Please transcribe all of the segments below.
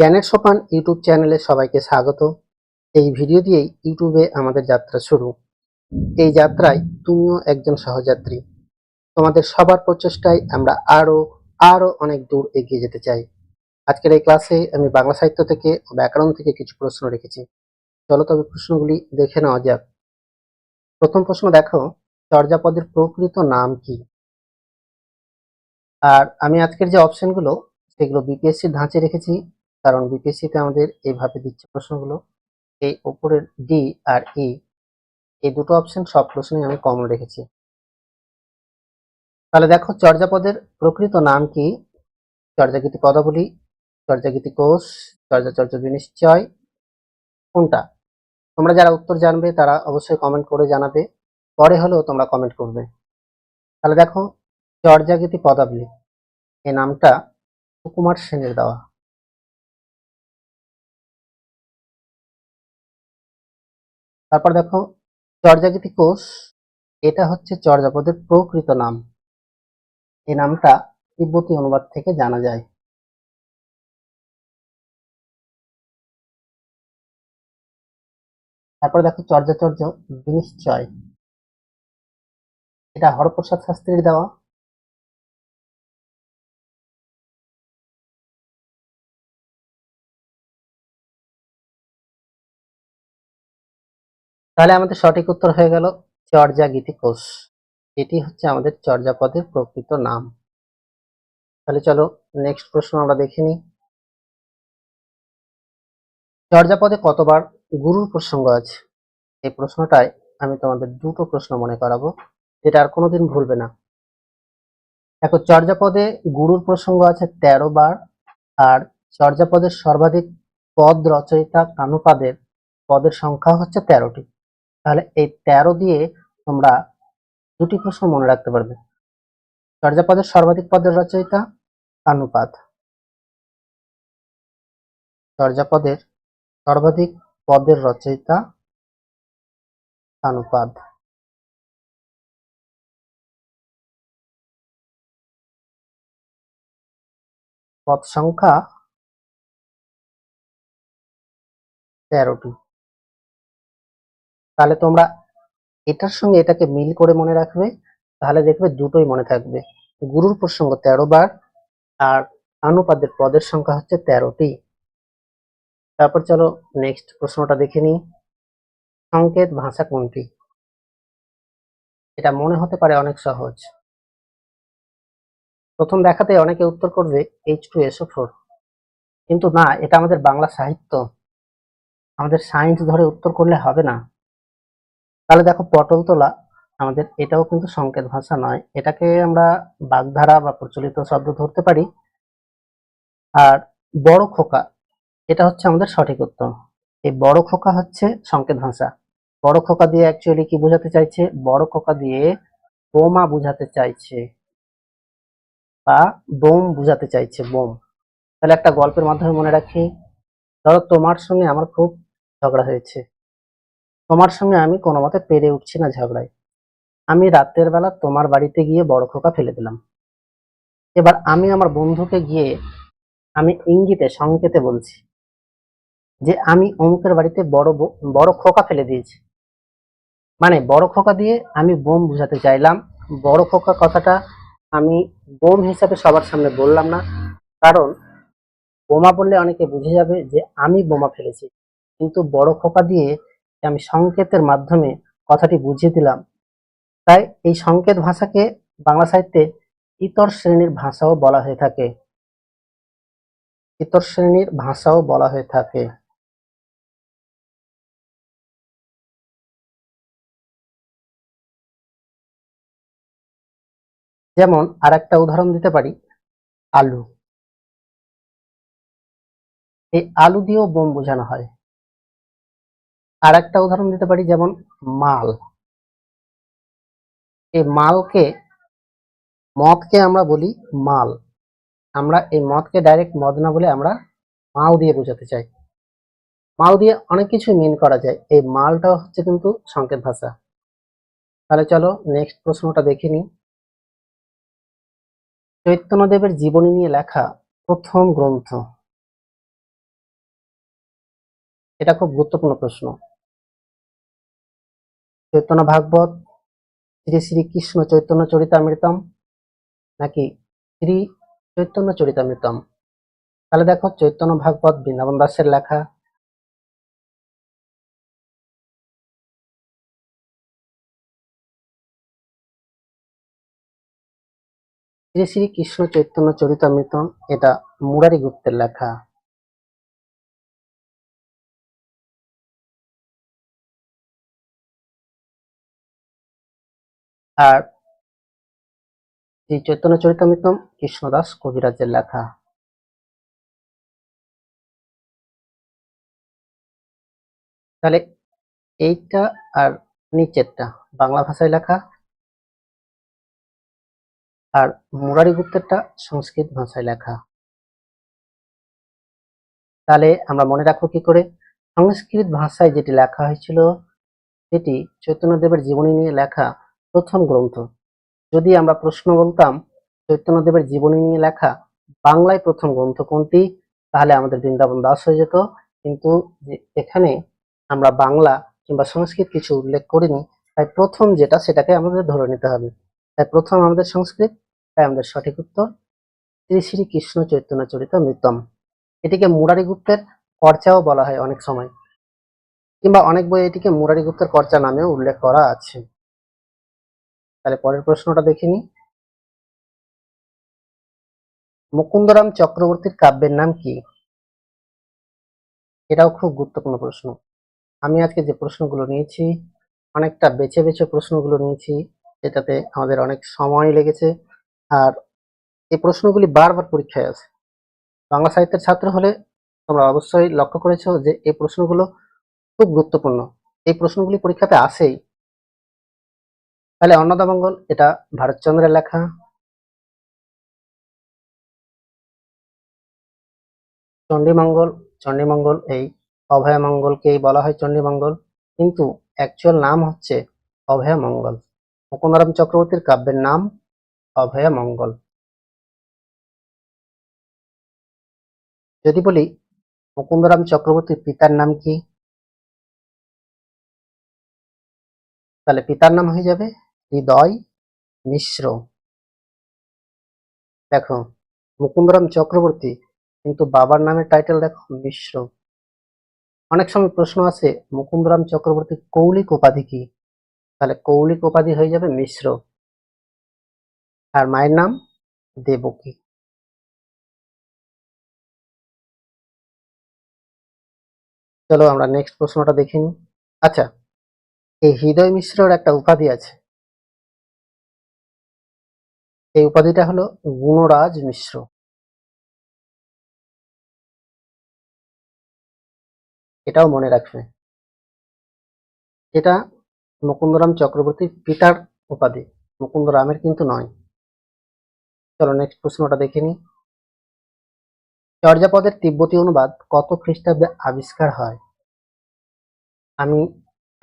জ্ঞানের সোপান ইউটিউব চ্যানেলে সবাইকে স্বাগত। এই ভিডিও দিয়েই ইউটিউবে আমাদের যাত্রা শুরু। এই যাত্রায় তুমিও একজন সহযাত্রী। তোমাদের সবার প্রচেষ্টায় আমরা আরও আরও অনেক দূর এগিয়ে যেতে চাই। আজকের এই ক্লাসে আমি বাংলা সাহিত্য থেকে ও ব্যাকরণ থেকে কিছু প্রশ্ন রেখেছি। চলো তবে প্রশ্নগুলি দেখে নেওয়া যাক। প্রথম প্রশ্ন দেখো, চর্যাপদের প্রকৃত নাম কি? আর আমি আজকের যে অপশনগুলো সেগুলো বিপিএসসি ধাঁচে রেখেছি। কারণ বিপিএসসি তে আমাদের এইভাবে দিচ্ছে প্রশ্নগুলো। এই উপরের ডি আর ই এই দুটো অপশন সব প্রশ্নে আমি কমন রেখেছি। তাহলে দেখো চর্যাপদের প্রকৃত নাম কি? চর্যাগীতি পদাবলী চর্যাগীতি কোষ, চর্যাচর্য বিনিশ্চয়, কোনটা? তোমরা যারা উত্তর জানবে তারা অবশ্যই কমেন্ট করে জানাবে, পরে হলেও তোমরা কমেন্ট করবে। তাহলে দেখো চর্যাগীতি পদাবলী এই নামটা সুকুমার সেনের দেওয়া। তারপর দেখো, চর্যাগীতি কোষ, এটা হচ্ছে চর্যাপদের প্রকৃত নাম। এই নামটা তিব্বতী অনুবাদ থেকে জানা যায়। তারপর দেখো, চর্যাচর্য বিনিশ্চয়। এটা হরপ্রসাদ শাস্ত্রীর দেওয়া। তাহলে আমাদের সঠিক উত্তর হয়ে গেল চর্যা গীতি কোষ এটি হচ্ছে আমাদের চর্যাপদের প্রকৃত নাম। তাহলে চলো নেক্সট প্রশ্ন আমরা দেখে নিই। চর্যাপদে কতবার গুরুর প্রসঙ্গ আছে? এই প্রশ্নটায় আমি তোমাদের দুটো প্রশ্ন মনে করাবো, যেটা আর কোনোদিন ভুলবে না। দেখো, চর্যাপদে গুরুর প্রসঙ্গ আছে তেরো বার, আর চর্যাপদের সর্বাধিক পদ রচয়িতা কানুপাদের পদের সংখ্যা হচ্ছে তেরোটি। তাহলে এই তেরো দিয়ে তোমরা দুটি প্রশ্ন মনে রাখতে পারবে। চর্যাপদের সর্বাধিক পদের রচয়িতা কানুপাদ চর্যাপদের সর্বাধিক পদের রচয়িতা কানুপাদ পদ সংখ্যা তেরোটি। তাহলে তোমরা এটার সঙ্গে এটাকে মিল করে মনে রাখবে, তাহলে দেখবে দুটোই মনে থাকবে। গুরুর প্রসঙ্গ তেরো বার, আর আনুপাদের পদের সংখ্যা হচ্ছে তেরোটি। তারপর চলো নেক্সট প্রশ্নটা দেখে নিই। সংকেত ভাষা কোনটি? এটা মনে হতে পারে অনেক সহজ। প্রথম দেখাতে অনেকে উত্তর করবে এইচ টু এসও ফোর কিন্তু না, এটা আমাদের বাংলা সাহিত্য। আমাদের সায়েন্স ধরে উত্তর করলে হবে না। তাহলে দেখো পটল তোলা আমাদের এটাও কিন্তু সংকেত ভাষা নয়। এটাকে আমরা বাগধারা বা প্রচলিত শব্দ ধরতে পারি। আর বড় খোকা, এটা হচ্ছে আমাদের সঠিক উত্তর। এই বড় খোকা হচ্ছে সংকেত ভাষা। বড় খোকা দিয়ে অ্যাকচুয়ালি কি বোঝাতে চাইছে? বড় খোকা দিয়ে বোমা বোঝাতে চাইছে বা বোম বোঝাতে চাইছে, বোম। তাহলে একটা গল্পের মাধ্যমে মনে রাখি, ধরো তোমার সঙ্গে আমার খুব ঝগড়া হয়েছে। তোমার সঙ্গে আমি কোনো মতে পেরে উঠছি না ঝগড়ায় আমি রাতের বেলা তোমার বাড়িতে গিয়ে বড় খোকা ফেলে দিলাম। এবার আমি আমার বন্ধুকে গিয়ে আমি ইঙ্গিতে, সংকেতে বলছি যে আমি অমুকের বাড়িতে বড় বড় খোকা ফেলে দিয়েছি। মানে বড় খোকা দিয়ে আমি বোম বুঝাতে চাইলাম। বড় খোকা কথাটা আমি বোম হিসাবে সবার সামনে বললাম না। কারণ বোমা বললে অনেকে বুঝে যাবে যে আমি বোমা ফেলেছি। কিন্তু বড় খোকা দিয়ে আমি সংকেতের মাধ্যমে কথাটি বুঝিয়ে দিলাম। তাই এই সংকেত ভাষাকে বাংলা সাহিত্যে ইতর শ্রেণির ভাষাও বলা হয়ে থাকে। ইতর শ্রেণির ভাষাও বলা হয়ে থাকে। যেমন আর একটা উদাহরণ দিতে পারি, আলু। এই আলু দিয়েও বোম বোঝানো হয়। আর একটা উদাহরণ দিতে পারি, যেমন মাল। এই মালকে, মদকে আমরা বলি মাল। আমরা এই মদকে ডাইরেক্ট মদ না বলে আমরা মাল দিয়ে বোঝাতে চাই। মাল দিয়ে অনেক কিছু মিন করা যায়। এই মালটাও হচ্ছে কিন্তু সংকেত ভাষা। তাহলে চলো নেক্সট প্রশ্নটা দেখে নিই। চৈতন্যদেবের জীবনী নিয়ে লেখা প্রথম গ্রন্থ। এটা খুব গুরুত্বপূর্ণ প্রশ্ন। চৈতন্য ভাগবত, শ্রী শ্রী কৃষ্ণ চৈতন্য চরিতামৃতম, নাকি শ্রী চৈতন্য চরিতামৃতম? তাহলে দেখো চৈতন্য ভাগবত বৃন্দাবন দাসের লেখা। শ্রী শ্রী কৃষ্ণ চৈতন্য চরিতামৃতম, এটা মুরারি গুপ্তের লেখা। আর শ্রী চৈতন্য চরিতামৃতম কৃষ্ণদাস কবিরাজের লেখা? তাহলে এইটা আর নিচেরটা, বাংলা ভাষায় লেখা। আর মুরারি গুপ্তেরটা সংস্কৃত ভাষায় লেখা। তাহলে আমরা মনে রাখব কি করে? সংস্কৃত ভাষায় যেটি লেখা হয়েছিল, সেটি চৈতন্যদেবের জীবনী নিয়ে লেখা। প্রথম গ্রন্থ। যদি আমরা প্রশ্ন বলতাম, চৈতন্যদেবের জীবনী নিয়ে লেখা বাংলায় প্রথম গ্রন্থ কোনটি, তাহলে আমাদের বৃন্দাবন দাস হয়ে যেত। কিন্তু এখানে আমরা বাংলা কিংবা সংস্কৃত কিছু উল্লেখ করিনি, তাই প্রথম যেটা সেটাকে আমাদের ধরে নিতে হবে। তাই প্রথম আমাদের সংস্কৃত, তাই আমাদের সঠিক উত্তর, শ্রী শ্রী কৃষ্ণ চৈতন্য চরিত মৃতম। এটিকে মুরারি গুপ্তের পর্চাও বলা হয় অনেক সময়। কিংবা অনেক বই এটিকে মুরারি গুপ্তের পর্চা নামেও উল্লেখ করা আছে। তাহলে পরের প্রশ্নটা দেখে নিই। মুকুন্দরাম চক্রবর্তীর কাব্যের নাম কি? এটাও খুব গুরুত্বপূর্ণ প্রশ্ন। আমি আজকে যে প্রশ্নগুলো নিয়েছি, অনেকটা বেছে বেছে প্রশ্নগুলো নিয়েছি, এটাতে আমাদের অনেক সময় লেগেছে। আর এই প্রশ্নগুলি বারবার পরীক্ষায় আছে। বাংলা সাহিত্যের ছাত্র হলে তোমরা অবশ্যই লক্ষ্য করেছ যে এই প্রশ্নগুলো খুব গুরুত্বপূর্ণ। এই প্রশ্নগুলি পরীক্ষাতে আসেই তাহলে অন্নদামঙ্গল এটা ভারতচন্দ্রের লেখা। চণ্ডীমঙ্গল চণ্ডীমঙ্গল এই অভয়মঙ্গলকেই বলা হয় চণ্ডীমঙ্গল, কিন্তু অ্যাকচুয়াল নাম হচ্ছে অভয়মঙ্গল। মুকুন্দারাম চক্রবর্তীর কাব্যের নাম অভয়মঙ্গল। যদি বলি মুকুন্দরাম চক্রবর্তীর পিতার নাম কি, তাহলে পিতার নাম হয়ে যাবে হৃদয় মিশ্র। দেখো, মুকুন্দরাম চক্রবর্তী কিন্তু বাবার নামের টাইটেল দেখো মিশ্র। অনেক সময় প্রশ্ন আছে মুকুন্দরাম চক্রবর্তী কৌলিক উপাধি কি? তাহলে কৌলিক উপাধি হয়ে যাবে মিশ্র। আর মায়ের নাম দেবকী। চলো আমরা নেক্সট প্রশ্নটা দেখিনি আচ্ছা এই হৃদয় মিশ্রর একটা উপাধি আছে। এই উপাধিটা হলো গুণরাজ মিশ্র। এটাও মনে রাখবে। এটা মুকুন্দরাম চক্রবর্তীর পিতার উপাধি। মুকুন্দরামের কিন্তু নয়। চলো নেক্সট প্রশ্নটা দেখে নিই। চর্যাপদের তিব্বতী অনুবাদ কত খ্রিস্টাব্দে আবিষ্কার হয়? আমি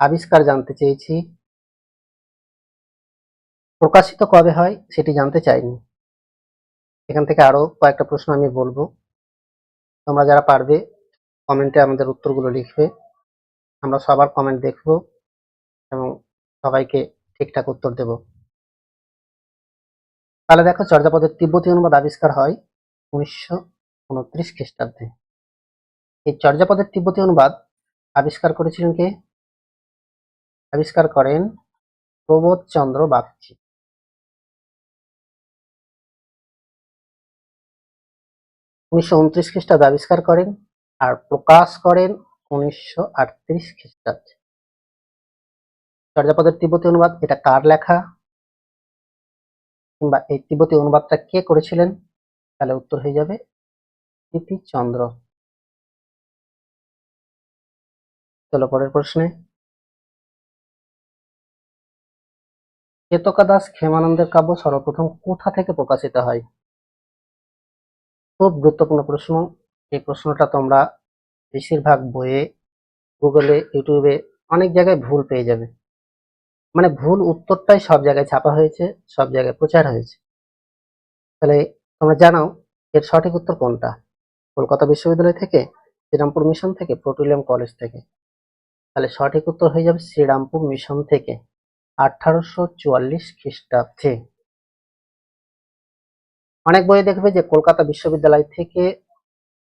আবিষ্কার জানতে চেয়েছি প্রকাশিত কবে হয় সেটি জানতে চাইনি। এখান থেকে আরও কয়েকটা প্রশ্ন আমি বলব। তোমরা যারা পারবে, কমেন্টে আমাদের উত্তরগুলো লিখবে। আমরা সবার কমেন্ট দেখব এবং সবাইকে ঠিকঠাক উত্তর দেব। তাহলে দেখো, চর্যাপদের তিব্বতী অনুবাদ আবিষ্কার হয় উনিশশো উনত্রিশ খ্রিস্টাব্দে। এই চর্যাপদের তিব্বতী অনুবাদ আবিষ্কার করেছিলেন কে? আবিষ্কার করেন প্রবোধ চন্দ্র বাগচি। উনিশশো উনত্রিশ খ্রিস্টাব্দে আবিষ্কার করেন আর প্রকাশ করেন উনিশশো আটত্রিশ খ্রিস্টাব্দে। চর্যাপদের তিব্বতী অনুবাদ, এটা কার লেখা? কিংবা এই তিব্বতী অনুবাদটা কে করেছিলেন? তাহলে উত্তর হয়ে যাবে চন্দ্র। চলো পরের প্রশ্নে। চেতকা দাস ক্ষেমানন্দের কাব্য সর্বপ্রথম কোথা থেকে প্রকাশিত হয়? খুব গুরুত্বপূর্ণ প্রশ্ন। এই প্রশ্নটা তোমরা বেশিরভাগ বইয়ে, গুগলে, ইউটিউবে অনেক জায়গায় ভুল পেয়ে যাবে। মানে ভুল উত্তরটাই সব জায়গায় ছাপা হয়েছে, সব জায়গায় প্রচার হয়েছে। তাহলে তোমরা জানাও এর সঠিক উত্তর কোনটা? কলকাতা বিশ্ববিদ্যালয় থেকে, শ্রীরামপুর মিশন থেকে পেট্রোলিয়াম কলেজ থেকে। তাহলে সঠিক উত্তর হয়ে যাবে শ্রীরামপুর মিশন থেকে, আঠারোশো চুয়াল্লিশ খ্রিস্টাব্দে। অনেক বই দেখবে যে কলকাতা বিশ্ববিদ্যালয় থেকে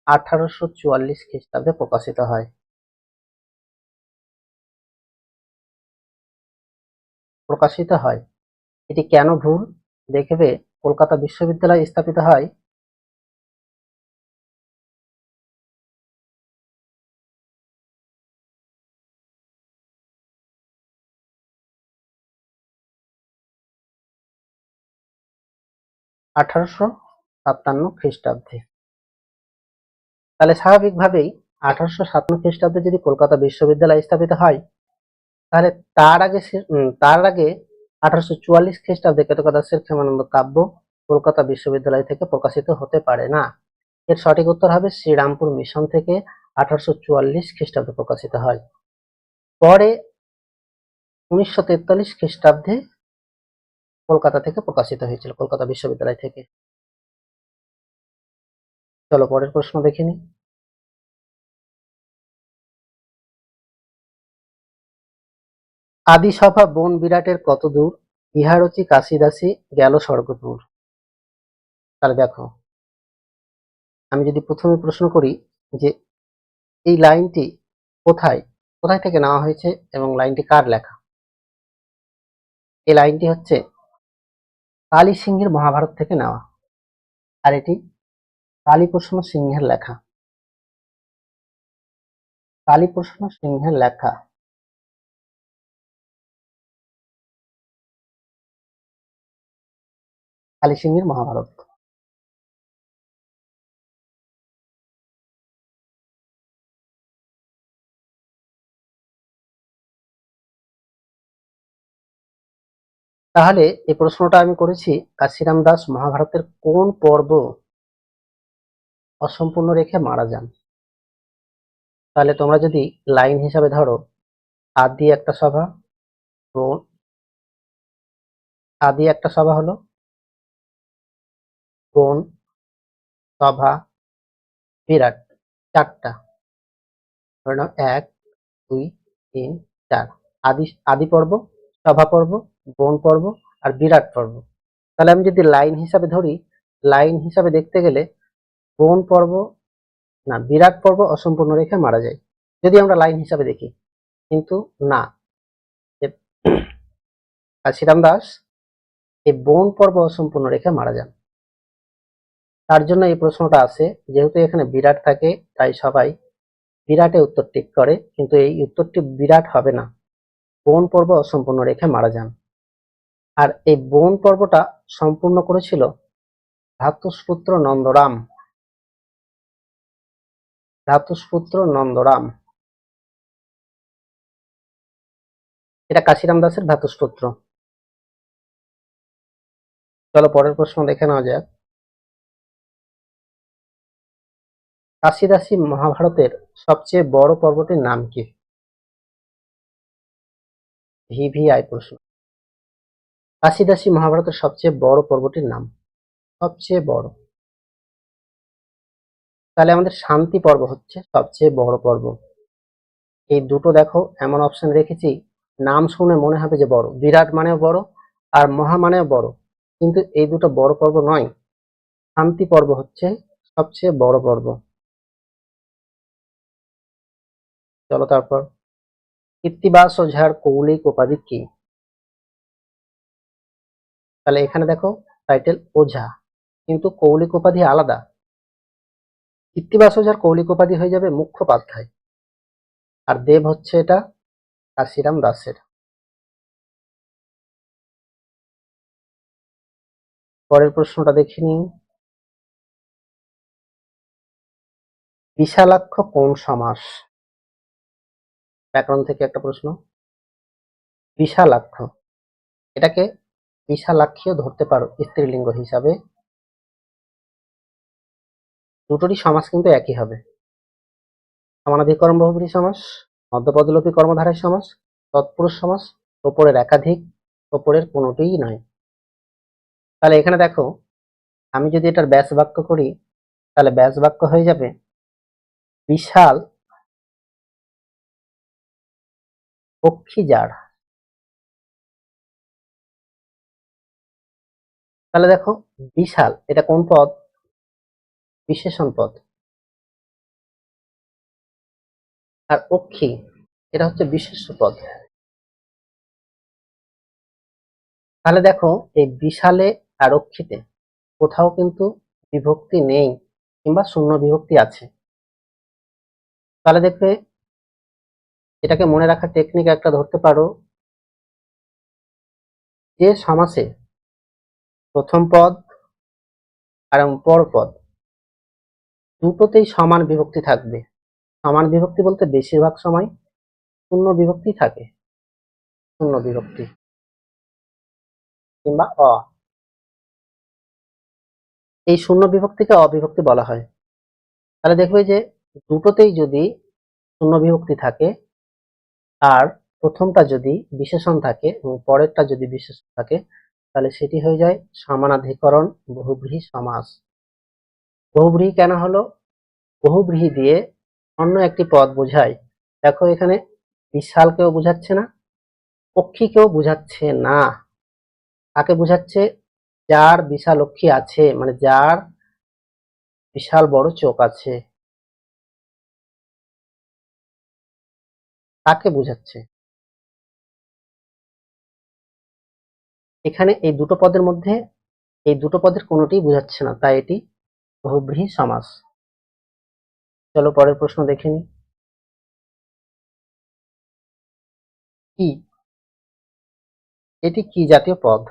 আঠারোশো চুয়াল্লিশ খ্রিস্টাব্দে প্রকাশিত হয়। প্রকাশিত হয়। এটি কেন ভুল? দেখবে কলকাতা বিশ্ববিদ্যালয় স্থাপিত হয় আঠারোশো সাতান্ন খ্রিস্টাব্দে। তাহলে স্বাভাবিকভাবেই আঠারোশো সাতান্ন খ্রিস্টাব্দে যদি কলকাতা বিশ্ববিদ্যালয় স্থাপিত হয়, তাহলে তার আগে তার আগে আঠারোশো চুয়াল্লিশ খ্রিস্টাব্দে কেতকা দাসের ক্ষেমানন্দ কাব্য কলকাতা বিশ্ববিদ্যালয় থেকে প্রকাশিত হতে পারে না। এর সঠিক উত্তর হবে শ্রীরামপুর মিশন থেকে আঠারোশো চুয়াল্লিশ খ্রিস্টাব্দে প্রকাশিত হয়। পরে উনিশশো তেতাল্লিশ খ্রিস্টাব্দে কলকাতা থেকে প্রকাশিত হয়েছিল, কলকাতা বিশ্ববিদ্যালয় থেকে। চলো, পরের প্রশ্ন দেখে নিই। আদিসভা বন বিরাটের কত দূর? ইহারচি কাশিদাসী গেল স্বর্গদূর তাহলে দেখো, আমি যদি প্রথমে প্রশ্ন করি যে এই লাইনটি কোথায় কোথায় থেকে নেওয়া হয়েছে এবং লাইনটি কার লেখা? এই লাইনটি হচ্ছে কালী সিংহের মহাভারত থেকে নেওয়া। আর এটি কালীপ্রসন্ন সিংহের লেখা। কালীপ্রসন্ন সিংহের লেখা। কালী সিংহের মহাভারত। তাহলে এই প্রশ্নটা আমি করেছি কাশিরাম দাস মহাভারতের কোন পর্ব অসম্পূর্ণ রেখে মারা যান? তাহলে তোমরা যদি লাইন হিসাবে ধরো, আদি একটা সভা আদি একটা সভা হলো, কোন সভা, বিরাট, চারটা, ধরে এক, দুই, তিন, চার, আদি আদি পর্ব, সভা পর্ব বন পর্ব আর বিরাট পর্ব তাহলে আমি যদি লাইন হিসাবে ধরি, লাইন হিসাবে দেখতে গেলে বন পর্ব না, বিরাট পর্ব অসম্পূর্ণ রেখে মারা যায় যদি আমরা লাইন হিসাবে দেখি, কিন্তু না। কাশিরাম দাস এই বন পর্ব অসম্পূর্ণ রেখে মারা যান। তার জন্য এই প্রশ্নটা আছে যেহেতু এখানে বিরাট থাকে, তাই সবাই বিরাটে উত্তর টিক করে, কিন্তু এই উত্তরটি বিরাট হবে না। বন পর্ব অসম্পূর্ণ রেখে মারা যান। আর এই বন পর্বটা সম্পূর্ণ করেছিল ভ্রাতুষ্পুত্র নন্দরাম। ভ্রাতুষ্পুত্র নন্দরাম। এটা কাশিরাম দাসের ভ্রাতুষ্পুত্র চলো পরের প্রশ্ন দেখে নেওয়া যাক। কাশিদাসী মহাভারতের সবচেয়ে বড় পর্বটির নাম কি? ভিভিআই প্রশ্ন। কাশিদাসী মহাভারতের সবচেয়ে বড় পর্বটির নাম। সবচেয়ে বড়। তাহলে আমাদের শান্তি পর্ব হচ্ছে সবচেয়ে বড় পর্ব। এই দুটো দেখো, এমন অপশন রেখেছি, নাম শুনে মনে হবে যে বড়। বিরাট মানেও বড়, আর মহা মানেও বড়। কিন্তু এই দুটো বড় পর্ব নয়। শান্তি পর্ব হচ্ছে সবচেয়ে বড় পর্ব। চলো তারপর। কৃত্তিবাস ওঝার কৌলিক উপাধি কি? তাহলে এখানে দেখো টাইটেল ওঝা। কিন্তু কৌলিক উপাধি আলাদা। কৃত্তিবাস ওঝার কৌলিক উপাধি হয়ে যাবে মুখ্যোপাধ্যায়। আর দেব হচ্ছে এটা কাশিরাম দাসের। পরের প্রশ্নটা দেখে নিই। বিশালাক্ষ কোন সমাস? ব্যাকরণ থেকে একটা প্রশ্ন। বিশালাক্ষ। এটাকে বিশালাক্ষীও ধরতে পারো, স্ত্রীলিঙ্গ হিসাবে। দুটোরই সমাস কিন্তু একই হবে। সমানাধিকরণ বহুব্রী সমাস মধ্যপদলোপী কর্মধারয় সমাস তৎপুরুষ সমাস ওপরের একাধিক, ওপরের কোনোটিই নয়। তাহলে এখানে দেখো, আমি যদি এটার ব্যাস বাক্য করি, তাহলে ব্যাস বাক্য হয়ে যাবে, বিশাল পক্ষী যার। তাহলে দেখো, বিশাল, এটা কোন পদ? বিশেষণ পদ। আর অক্ষী, এটা হচ্ছে বিশেষ্য পদ। তাহলে দেখো, এই বিশালে আর অক্ষিতে কোথাও কিন্তু বিভক্তি নেই, কিংবা শূন্য বিভক্তি আছে। তাহলে দেখবে, এটাকে মনে রাখার টেকনিক একটা ধরতে পারো। যে সমাসে প্রথম পদ আর এবং পরপদ দুটোতেই সমান বিভক্তি থাকবে। সমান বিভক্তি বলতে বেশিরভাগ সময় শূন্য বিভক্তি থাকে। শূন্য বিভক্তি। কিংবা অ। এই শূন্য বিভক্তিকে অবিভক্তি বলা হয়। তাহলে দেখবে যে দুটোতেই যদি শূন্য বিভক্তি থাকে, আর প্রথমটা যদি বিশেষণ থাকে এবং পরেরটা যদি বিশেষণ থাকে তাহলে সেটি হয়ে যায় সমানাধিকরণ বহুব্রীহি সমাস। বহুব্রীহি কেন হলো? বহুব্রীহি দিয়ে অন্য একটি পদ বোঝায়। দেখো এখানে বিশালকেও বোঝাচ্ছে না, পক্ষীকেও বোঝাচ্ছে না। কাকে বোঝাচ্ছে? যার বিশাল অক্ষী আছে মানে যার বিশাল বড় চোখ আছে। তাকে বোঝাচ্ছে? এখানে এই দুটো পদের মধ্যে, এই দুটো পদের কোনোটি বোঝাচ্ছে না, তাই এটি বহুব্রীহি সমাস। চলো পরের প্রশ্ন দেখে নি কি? এটি কি জাতীয় পদ?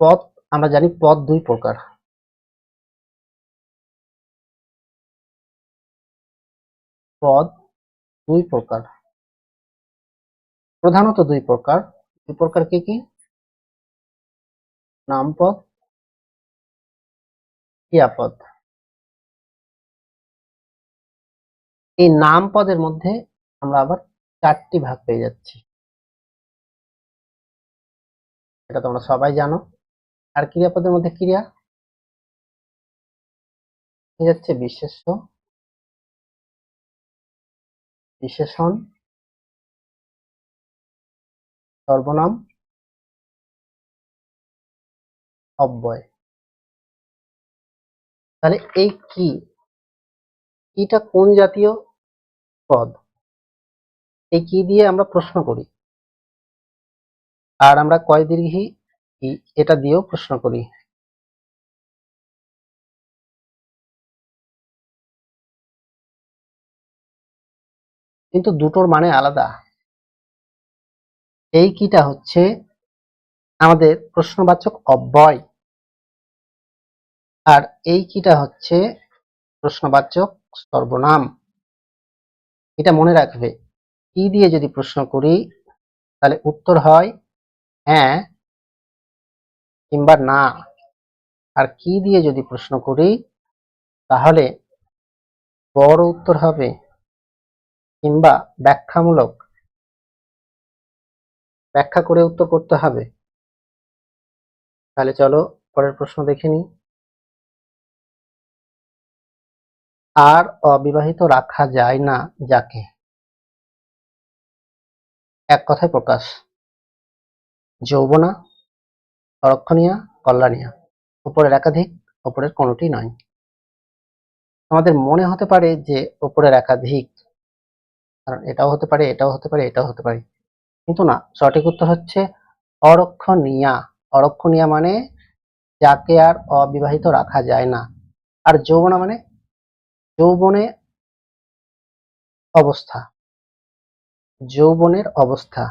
পদ, আমরা জানি পদ দুই প্রকার। পদ দুই প্রকার। প্রধানত দুই প্রকার। দুই প্রকার কি কি? নামপদ ক্রিয়াপদ এই নাম পদের মধ্যে আমরা আবার চারটি ভাগ পেয়ে যাচ্ছি। এটা তোমরা সবাই জানো। আর ক্রিয়াপদের মধ্যে ক্রিয়া? হয়ে যাচ্ছে বিশেষ্য। বিশেষণ। সর্বনাম অব্যয়। তাহলে এই কি? কিটা কোন জাতীয় পদ? এই কি দিয়ে আমরা প্রশ্ন করি? আর আমরা কয় দীর্ঘি? ই এটা দিয়েও প্রশ্ন করি। কিন্তু দুটোর মানে আলাদা। এই কিটা হচ্ছে আমাদের প্রশ্নবাচক অব্যয়। আর এই কিটা হচ্ছে প্রশ্নবাচক সর্বনাম। এটা মনে রাখবে, কি দিয়ে যদি প্রশ্ন করি, তাহলে উত্তর হয় হ্যাঁ কিংবা না। আর কি দিয়ে যদি প্রশ্ন করি, তাহলে বড় উত্তর হবে কিংবা ব্যাখ্যামূলক ব্যাখ্যা করে উত্তর করতে হবে। তাহলে চলো পরের প্রশ্ন দেখে নিই। আর অবিবাহিত রাখা যায় না যাকে। এক কথায় প্রকাশ। যৌবনা, অরক্ষণীয়া, কল্যাণীয়া। উপরের একাধিক উপরের কোনোটি নয়। আমাদের মনে হতে পারে যে উপরের একাধিক, কারণ এটাও হতে পারে, এটাও হতে পারে, এটাও হতে পারে। কিন্তু না, সঠিক উত্তর হচ্ছে অরক্ষণীয়া। অরক্ষণীয়া মানে যাকে আর অবিবাহিত রাখা যায় না। আর যৌবনা মানে যৌবনে অবস্থা। যৌবনের অবস্থা।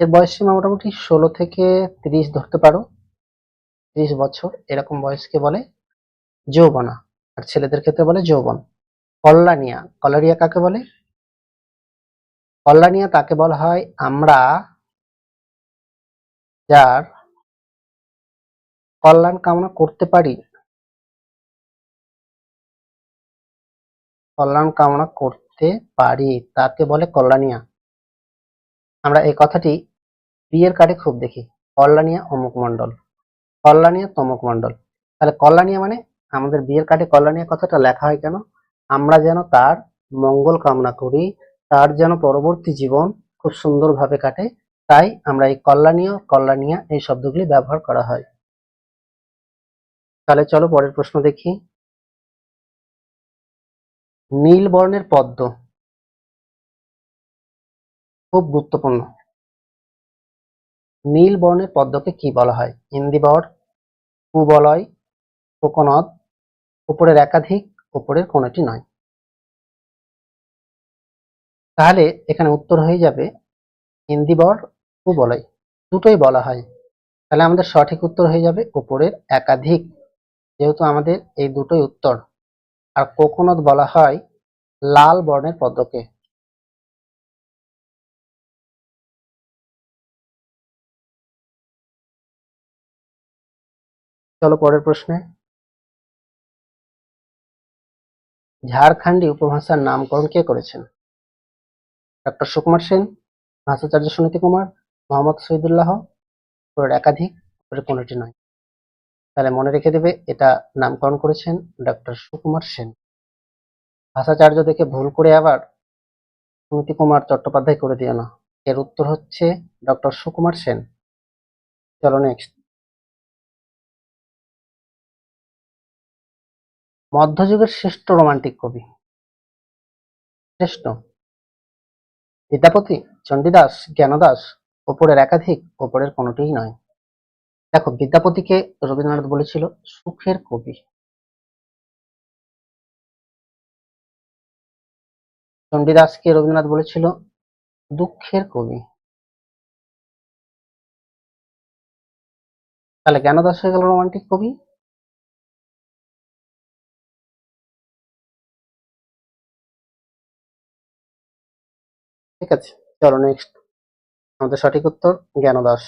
এর বয়স সীমা মোটামুটি ষোলো থেকে তিরিশ ধরতে পারো। তিরিশ বছর এরকম বয়সকে বলে যৌবনা। আর ছেলেদের ক্ষেত্রে বলে যৌবন। কল্যাণিয়া। কল্যাণিয়া কাকে বলে? কল্যাণিয়া তাকে বলা হয় আমরা যার কল্যাণ কামনা করতে পারি। কল্যাণ কামনা করতে পারি, তাকে বলে কল্যাণিয়া। আমরা এই কথাটি বিয়ের কার্ডে খুব দেখি। কল্যাণিয়া অমুক মণ্ডল। কল্যাণিয়া তমুক মণ্ডল। তাহলে কল্যাণিয়া মানে আমাদের বিয়ের কার্ডে কল্যাণী কথাটা লেখা হয় কেন? আমরা যেন তার মঙ্গল কামনা করি তার যেন পরবর্তী জীবন খুব সুন্দরভাবে কাটে, তাই আমরা এই কল্যাণীয়, কল্যাণিয়া এই শব্দগুলি ব্যবহার করা হয়। তাহলে চলো পরের প্রশ্ন দেখি। নীল বর্ণের পদ্ম। খুব গুরুত্বপূর্ণ। নীল বর্ণের পদ্মকে কি বলা হয়? ইন্দিবর কুবলয় কোকোনদ উপরের একাধিক, উপরের কোনটি নয়। তাহলে এখানে উত্তর হয়ে যাবে ইন্দিবর কুবলয় দুটোই বলা হয়। তাহলে আমাদের সঠিক উত্তর হয়ে যাবে উপরের একাধিক, যেহেতু আমাদের এই দুটোই উত্তর। আর কোকোনদ বলা হয় লাল বর্ণের পদ্মকে। চলো পরের প্রশ্নে। ঝাড়খণ্ডী উপভাষার নামকরণ কে করেছেন? ডক্টর সুকুমার সেন ভাষাচার্য সুনীতি কুমার, মোহাম্মদ শহীদুল্লাহ, পরের একাধিক, পরের কোনটি নয়। তাহলে মনে রেখে দেবে এটা নামকরণ করেছেন ডক্টর সুকুমার সেন। ভাষাচার্য দেখে ভুল করে আবার সুনীতি কুমার চট্টোপাধ্যায় করে দিও না। এর উত্তর হচ্ছে ডক্টর সুকুমার সেন। চলো নেক্সট মধ্যযুগের শ্রেষ্ঠ রোমান্টিক কবি। শ্রেষ্ঠ। বিদ্যাপতি, চণ্ডীদাস, জ্ঞানদাস, ওপরের একাধিক, ওপরের কোনোটিই নয়। দেখো, বিদ্যাপতিকে রবীন্দ্রনাথ বলেছিল সুখের কবি। চণ্ডীদাসকে রবীন্দ্রনাথ বলেছিল দুঃখের কবি। তাহলে জ্ঞানদাস হয়ে গেল রোমান্টিক কবি? ঠিক আছে, চলো নেক্সট আমাদের সঠিক উত্তর, জ্ঞানদাস।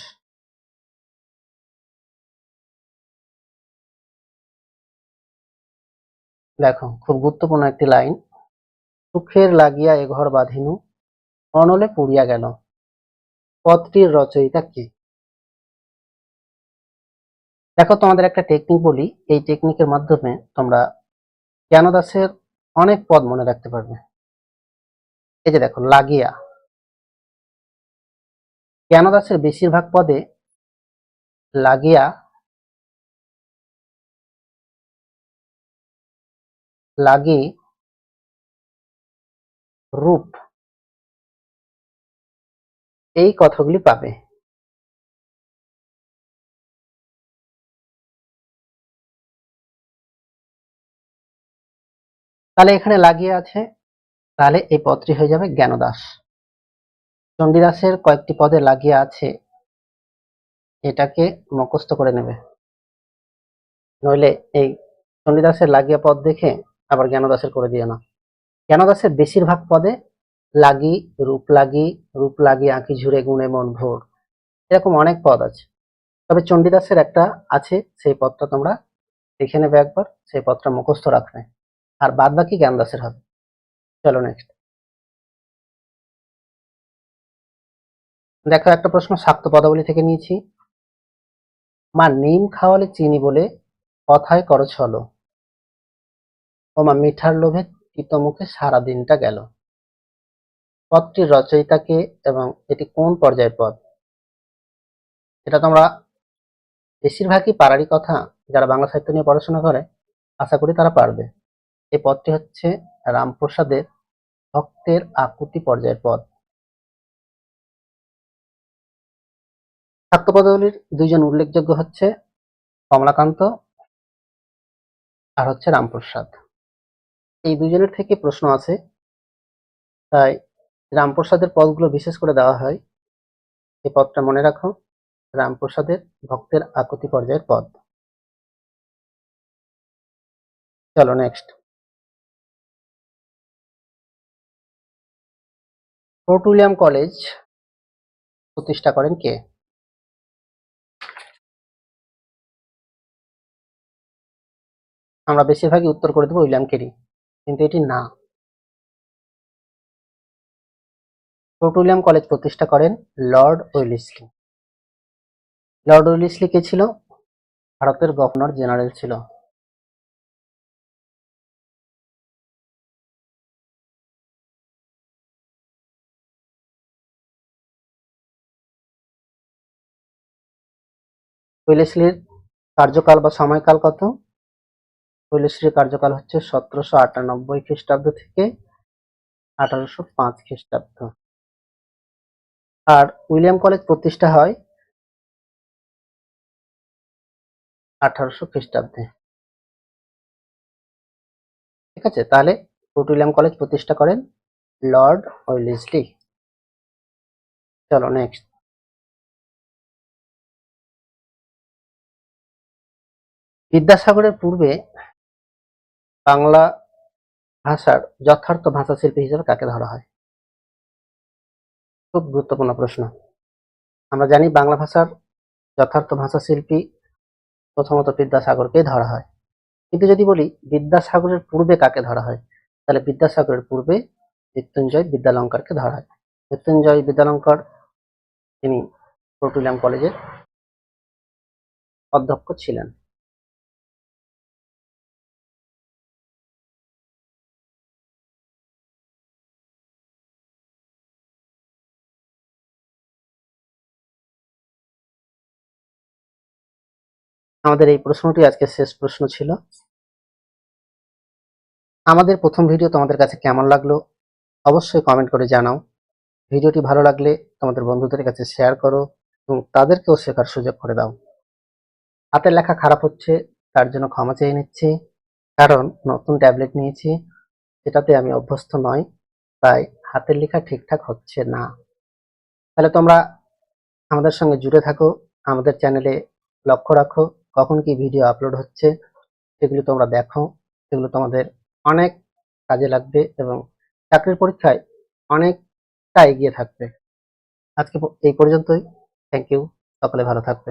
দেখো, খুব গুরুত্বপূর্ণ একটি লাইন। সুখের লাগিয়া এ ঘর বাঁধিনু, অনলে পুড়িয়া গেল। পদটির রচয়িতা কি? দেখো, তোমাদের একটা টেকনিক বলি। এই টেকনিকের মাধ্যমে তোমরা জ্ঞানদাসের অনেক পদ মনে রাখতে পারবে। এই যে দেখো লাগিয়া। জ্ঞানদাসের বেশিরভাগ পদে লাগিয়া লাগি রূপ, এই কথাগুলি পাবে। তাহলে এখানে লাগিয়ে আছে তাহলে এই পদটি হয়ে যাবে জ্ঞানদাস। চণ্ডীদাসের কয়েকটি পদে লাগিয়ে আছে, এটাকে মুখস্থ করে নেবে। নইলে এই চণ্ডীদাসের লাগিয়া পদ দেখে আবার জ্ঞানদাসের করে দিও না। জ্ঞানদাসের বেশিরভাগ পদে লাগি, রূপ লাগি রূপ লাগি, আঁকি ঝুরে গুণে, মন, ভোর, এরকম অনেক পদ আছে। তবে চণ্ডীদাসের একটা আছে, সেই পদটা তোমরা দেখে নেবে একবার, সেই পদটা মুখস্থ রাখবে। আর বাদ বাকি জ্ঞানদাসের হবে। চলো নেক্সট দেখো একটা প্রশ্ন শাক্ত পদাবলী থেকে নিয়েছি। মা নিম খাওয়ালে চিনি বলে কথায় করো ছলো ও মা মিঠার লোভে তিতো মুখে সারা গেল। পদটির রচয়িতাকে এবং এটি কোন পর্যায়ের পদ? এটা তোমরা বেশিরভাগই পারারই কথা, যারা বাংলা সাহিত্য নিয়ে পড়াশোনা করে, আশা করি তারা পারবে। এই পদটি হচ্ছে রামপ্রসাদের ভক্তের আকুতি পর্যায়ের পদ পদাবলীর দুইজন উল্লেখযোগ্য হচ্ছে কমলাকান্ত আর হচ্ছে রামপ্রসাদ। এই দুজনের থেকে প্রশ্ন আছে, তাই রামপ্রসাদের পদগুলো বিশেষ করে দেওয়া হয়। এই পদটা মনে রাখো, রামপ্রসাদের ভক্তের আকুতি পর্যায়ের পদ। চলো নেক্সট ফোর্ট উইলিয়াম কলেজ প্রতিষ্ঠা করেন কে? আমরা বেশিরভাগই উত্তর করে দেবো উইলিয়াম কেরি, কিন্তু এটি না। ফোর্ট উইলিয়াম কলেজ প্রতিষ্ঠা করেন লর্ড ওয়েলিসলি লর্ড ওয়েলিসলি কে ছিল? ভারতের গভর্নর জেনারেল ছিল। কৈলেশ্রীর কার্যকাল বা সময়কাল কত? কৈলেশ্রীর কার্যকাল হচ্ছে সতেরোশো আটানব্বই খ্রিস্টাব্দ থেকে আঠারোশো পাঁচ খ্রিস্টাব্দ। আর উইলিয়াম কলেজ প্রতিষ্ঠা হয় আঠারোশো খ্রিস্টাব্দে। ঠিক আছে, তাহলে ফোর্ট উইলিয়াম কলেজ প্রতিষ্ঠা করেন লর্ড ওয়েলেসলি চলো নেক্সট বিদ্যাসাগরের পূর্বে বাংলা ভাষার যথার্থ ভাষা শিল্পী হিসেবে কাকে ধরা হয়? খুব গুরুত্বপূর্ণ প্রশ্ন। আমরা জানি বাংলা ভাষার যথার্থ ভাষা শিল্পী প্রথমত বিদ্যাসাগরকে ধরা হয়। কিন্তু যদি বলি বিদ্যাসাগরের পূর্বে কাকে ধরা হয়, তাহলে বিদ্যাসাগরের পূর্বে মৃত্যুঞ্জয় বিদ্যালঙ্কারকে ধরা হয়। মৃত্যুঞ্জয় বিদ্যালঙ্কর তিনি ফোর্ট উইলিয়াম কলেজের অধ্যক্ষ ছিলেন। আমাদের এই প্রশ্নটি আজকে শেষ প্রশ্ন ছিল। আমাদের প্রথম ভিডিও তোমাদের কাছে কেমন লাগল অবশ্যই কমেন্ট করে জানাও। ভিডিওটি ভালো লাগলে তোমাদের বন্ধুদের কাছে শেয়ার করো এবং তাদেরকেও শেখার সুযোগ করে দাও। হাতের লেখা খারাপ হচ্ছে, তার জন্য ক্ষমা চেয়ে নিচ্ছি। কারণ নতুন ট্যাবলেট নিয়েছি, সেটাতে আমি অভ্যস্ত নই, তাই হাতের লেখা ঠিকঠাক হচ্ছে না। তাহলে তোমরা আমাদের সঙ্গে জুড়ে থাকো, আমাদের চ্যানেলে লক্ষ্য রাখো। কখন কি ভিডিও আপলোড হচ্ছে, সেগুলো তোমরা দেখো। সেগুলো তোমাদের অনেক কাজে লাগবে এবং চাকরির পরীক্ষায় অনেকটা এগিয়ে থাকবে। আজকে এই পর্যন্তই। থ্যাংক ইউ সকলে ভালো থাকবে।